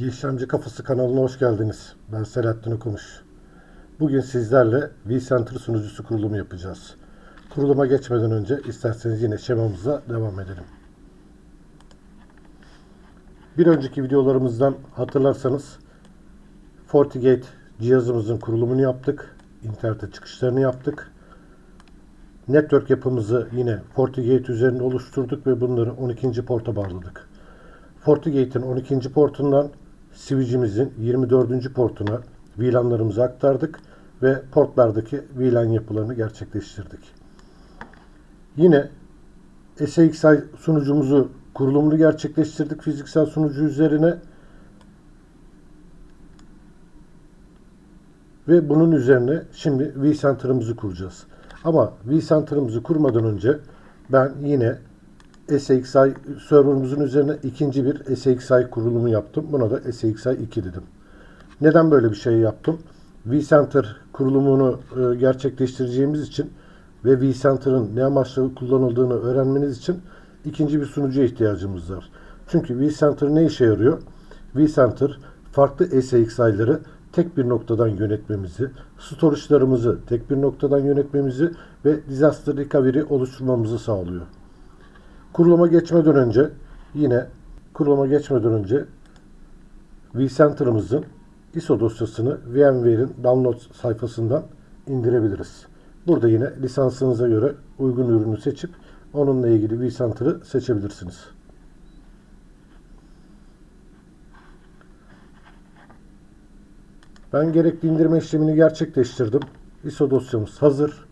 Bilgi İşlemci Kafası kanalına hoş geldiniz. Ben Selahattin Okumuş. Bugün sizlerle vCenter sunucusu kurulumu yapacağız. Kuruluma geçmeden önce isterseniz yine şemamıza devam edelim. Bir önceki videolarımızdan hatırlarsanız FortiGate cihazımızın kurulumunu yaptık. İnternete çıkışlarını yaptık. Network yapımızı yine FortiGate üzerinde oluşturduk ve bunları 12. porta bağladık. FortiGate'in 12. portundan switch'imizin 24. portuna VLAN'larımızı aktardık ve portlardaki VLAN yapılarını gerçekleştirdik. Yine SXI sunucumuzu kurulumunu gerçekleştirdik fiziksel sunucu üzerine ve bunun üzerine şimdi vCenter'ımızı kuracağız. Ama vCenter'ımızı kurmadan önce ben yine SXI serverımızın üzerine ikinci bir SXI kurulumu yaptım. Buna da SXI 2 dedim. Neden böyle bir şey yaptım? vCenter kurulumunu e, gerçekleştireceğimiz için ve vCenter'ın ne amaçla kullanıldığını öğrenmeniz için ikinci bir sunucuya ihtiyacımız var. Çünkü vCenter ne işe yarıyor? vCenter farklı SXI'ları tek bir noktadan yönetmemizi, storage'larımızı tek bir noktadan yönetmemizi ve disaster recovery oluşturmamızı sağlıyor. Kuruluma geçmeden önce yine kuruluma geçmeden önce vCenter'ımızın ISO dosyasını VMware'in download sayfasından indirebiliriz. Burada yine lisansınıza göre uygun ürünü seçip onunla ilgili vCenter'ı seçebilirsiniz. Ben gerekli indirme işlemini gerçekleştirdim. ISO dosyamız hazır.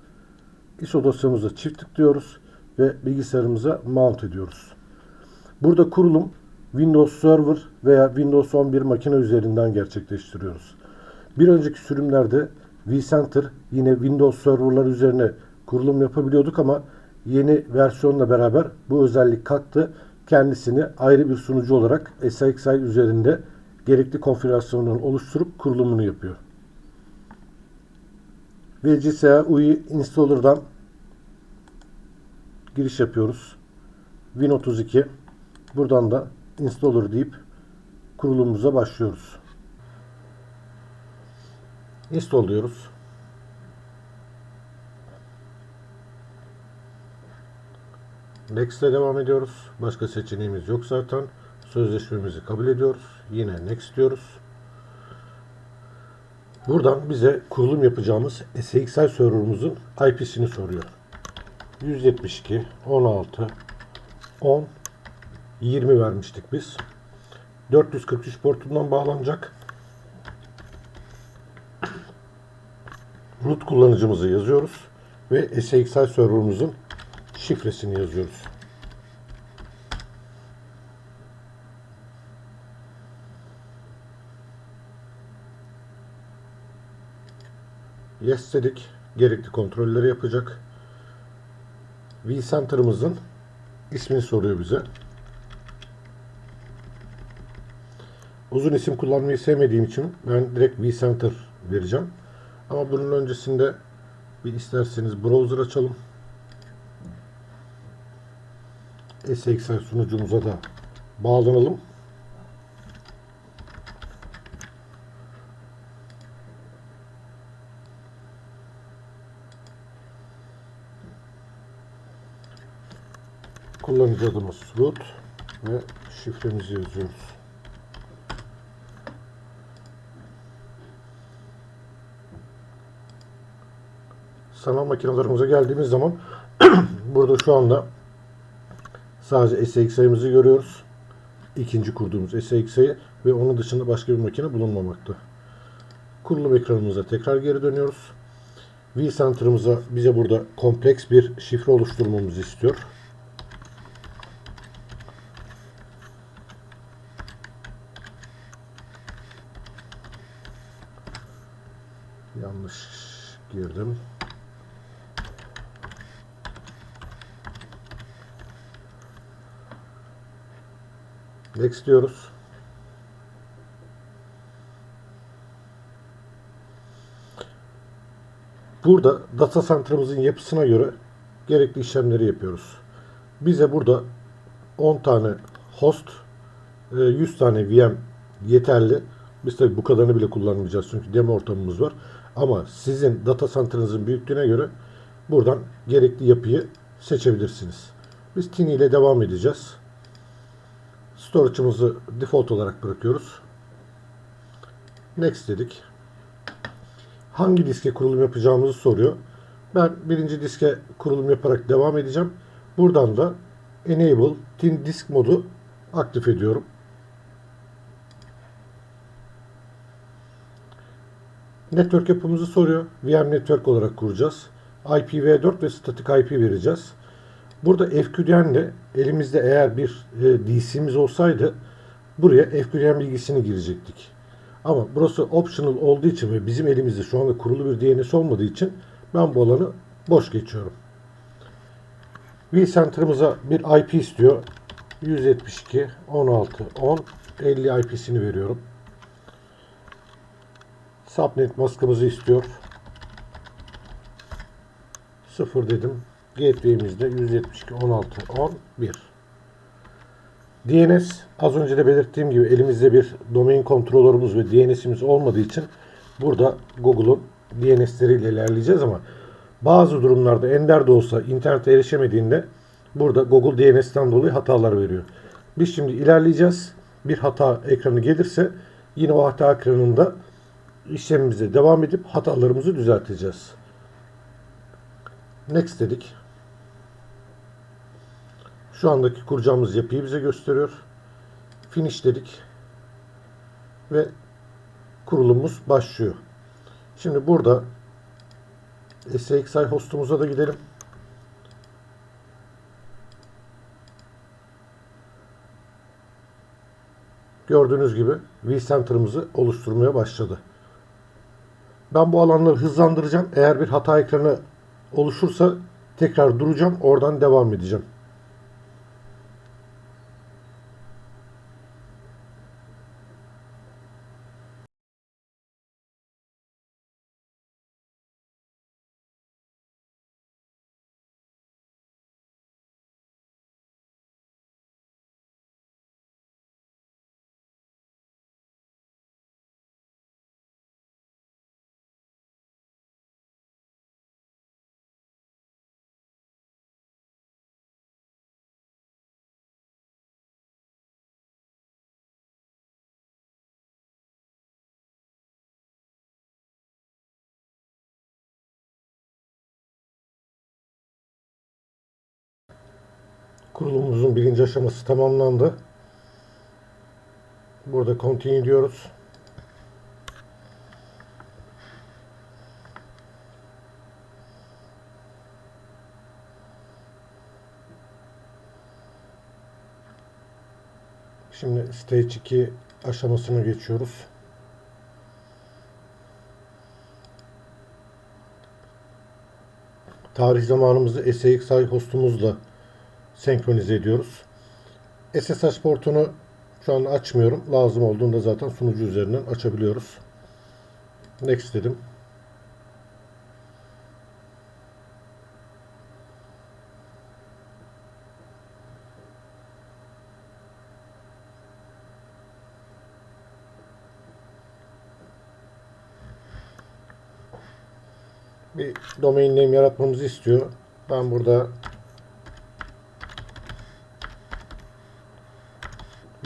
ISO dosyamıza çift tıklıyoruz ve bilgisayarımıza mount ediyoruz. Burada kurulum Windows Server veya Windows 11 makine üzerinden gerçekleştiriyoruz. Bir önceki sürümlerde vCenter yine Windows Server'lar üzerine kurulum yapabiliyorduk ama yeni versiyonla beraber bu özellik kalktı. Kendisini ayrı bir sunucu olarak SXI üzerinde gerekli konfigürasyonları oluşturup kurulumunu yapıyor. VCSA UI Installer'dan giriş yapıyoruz. Win32 buradan da installer deyip kurulumumuza başlıyoruz. Install diyoruz. Next ile devam ediyoruz. Başka seçeneğimiz yok zaten. Sözleşmemizi kabul ediyoruz. Yine next diyoruz. Buradan bize kurulum yapacağımız SXI server'ımızın IP'sini soruyor. 172 16 10 20 vermiştik biz. 443 portundan bağlanacak. Root kullanıcımızı yazıyoruz ve SXI server'ımızın şifresini yazıyoruz. Yes dedik. Gerekli kontrolleri yapacak. vCenter'ımızın ismini soruyor bize. Uzun isim kullanmayı sevmediğim için ben direkt vCenter vereceğim. Ama bunun öncesinde bir isterseniz browser açalım. SXI sunucumuza da bağlanalım. Kullanıcı adımız root ve şifremizi yazıyoruz. Sanal makinalarımıza geldiğimiz zaman burada şu anda sadece SXI'mizi görüyoruz. İkinci kurduğumuz SXI ve onun dışında başka bir makine bulunmamakta. Kurulum ekranımıza tekrar geri dönüyoruz. vCenter'ımıza bize burada kompleks bir şifre oluşturmamızı istiyor. Girdim. Next diyoruz. Burada data center'ımızın yapısına göre gerekli işlemleri yapıyoruz. Bize burada 10 tane host, 100 tane VM yeterli. Biz tabii bu kadarını bile kullanmayacağız çünkü demo ortamımız var. Ama sizin data center'ınızın büyüklüğüne göre buradan gerekli yapıyı seçebilirsiniz. Biz Tiny ile devam edeceğiz. Storage'ımızı default olarak bırakıyoruz. Next dedik. Hangi diske kurulum yapacağımızı soruyor. Ben birinci diske kurulum yaparak devam edeceğim. Buradan da Enable Thin Disk modu aktif ediyorum. Network yapımızı soruyor. VM Network olarak kuracağız. IPv4 ve statik IP vereceğiz. Burada FQDN ile elimizde eğer bir e, DC'miz olsaydı buraya FQDN bilgisini girecektik. Ama burası optional olduğu için ve bizim elimizde şu anda kurulu bir DNS olmadığı için ben bu alanı boş geçiyorum. vCenter'ımıza bir IP istiyor. 172 16 10 50 IP'sini veriyorum. Subnet maskımızı istiyor. 0 dedim. Gateway'imizde 172 16 10 1. DNS az önce de belirttiğim gibi elimizde bir domain kontrolörümüz ve DNS'imiz olmadığı için burada Google'un DNS'leriyle ilerleyeceğiz ama bazı durumlarda ender de olsa internete erişemediğinde burada Google DNS'ten dolayı hatalar veriyor. Biz şimdi ilerleyeceğiz. Bir hata ekranı gelirse yine o hata ekranında işlemimize devam edip hatalarımızı düzelteceğiz. Next dedik. Şu andaki kuracağımız yapıyı bize gösteriyor. Finish dedik. Ve kurulumumuz başlıyor. Şimdi burada SXI hostumuza da gidelim. Gördüğünüz gibi vCenter'ımızı oluşturmaya başladı. Ben bu alanları hızlandıracağım. Eğer bir hata ekranı oluşursa tekrar duracağım. Oradan devam edeceğim. Kurulumumuzun birinci aşaması tamamlandı. Burada continue diyoruz. Şimdi stage 2 aşamasına geçiyoruz. Tarih zamanımızı SXI hostumuzla senkronize ediyoruz. SSH portunu şu an açmıyorum. Lazım olduğunda zaten sunucu üzerinden açabiliyoruz. Next dedim. Bir domain name yaratmamızı istiyor. Ben burada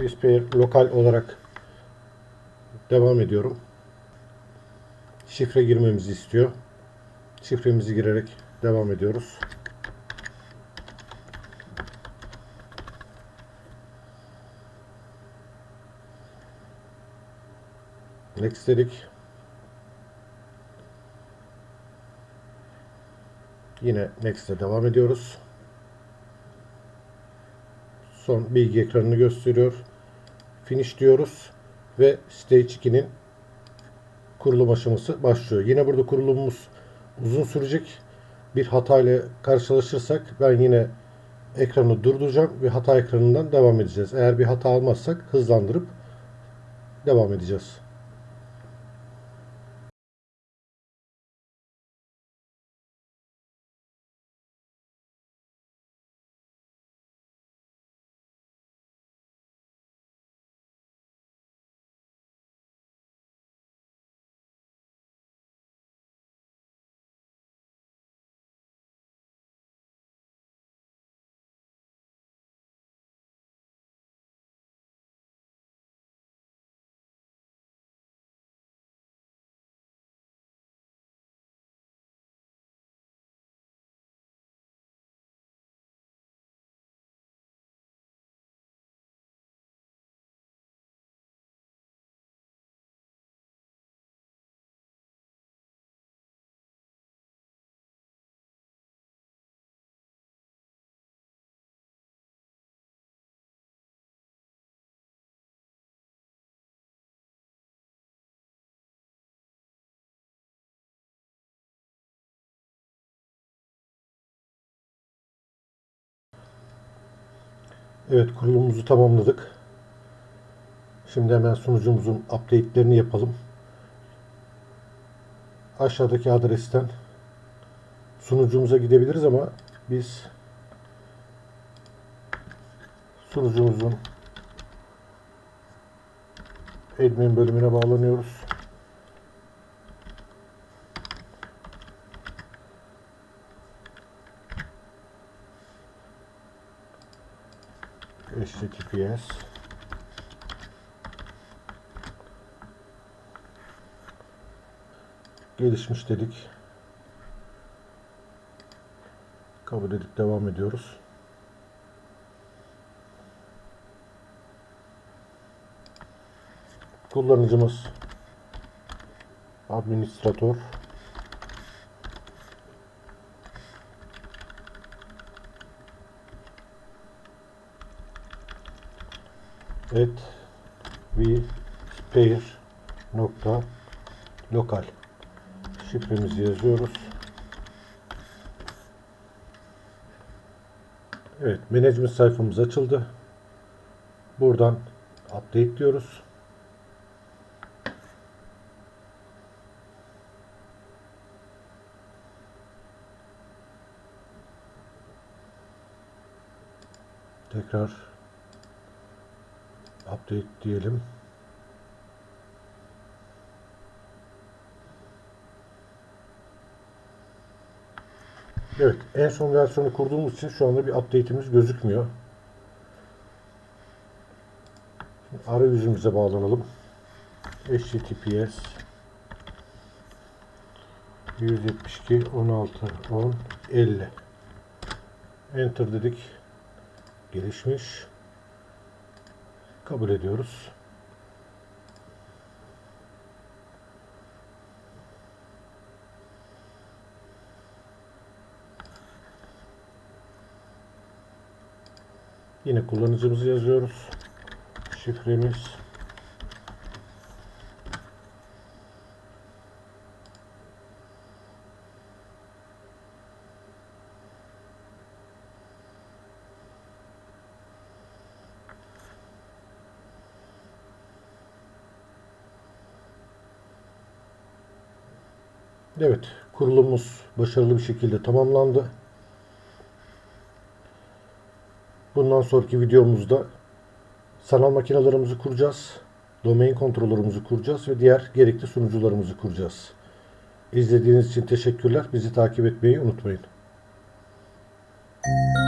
Whisper lokal olarak devam ediyorum. Şifre girmemizi istiyor. Şifremizi girerek devam ediyoruz. Next dedik. Yine Next'e devam ediyoruz. Son bilgi ekranını gösteriyor. Finish diyoruz ve Stage 2'nin kurulum aşaması başlıyor. Yine burada kurulumumuz uzun sürecek. Bir hata ile karşılaşırsak ben yine ekranı durduracağım ve hata ekranından devam edeceğiz. Eğer bir hata almazsak hızlandırıp devam edeceğiz. Evet kurulumumuzu tamamladık. Şimdi hemen sunucumuzun update'lerini yapalım. Aşağıdaki adresten sunucumuza gidebiliriz ama biz sunucumuzun admin bölümüne bağlanıyoruz. HTTPS gelişmiş dedik. Kabul edip devam ediyoruz. Kullanıcımız administratör et vspare nokta lokal şifremizi yazıyoruz. Evet, management sayfamız açıldı. Buradan update diyoruz. Tekrar update diyelim. Evet, en son versiyonu kurduğumuz için şu anda bir update'imiz gözükmüyor. Şimdi arayüzümüze bağlanalım. https 172 16 10 50 Enter dedik. Gelişmiş. Kabul ediyoruz. Yine kullanıcımızı yazıyoruz. Şifremiz Evet, kurulumuz başarılı bir şekilde tamamlandı. Bundan sonraki videomuzda sanal makinelerimizi kuracağız. Domain kontrollerimizi kuracağız ve diğer gerekli sunucularımızı kuracağız. İzlediğiniz için teşekkürler. Bizi takip etmeyi unutmayın. Müzik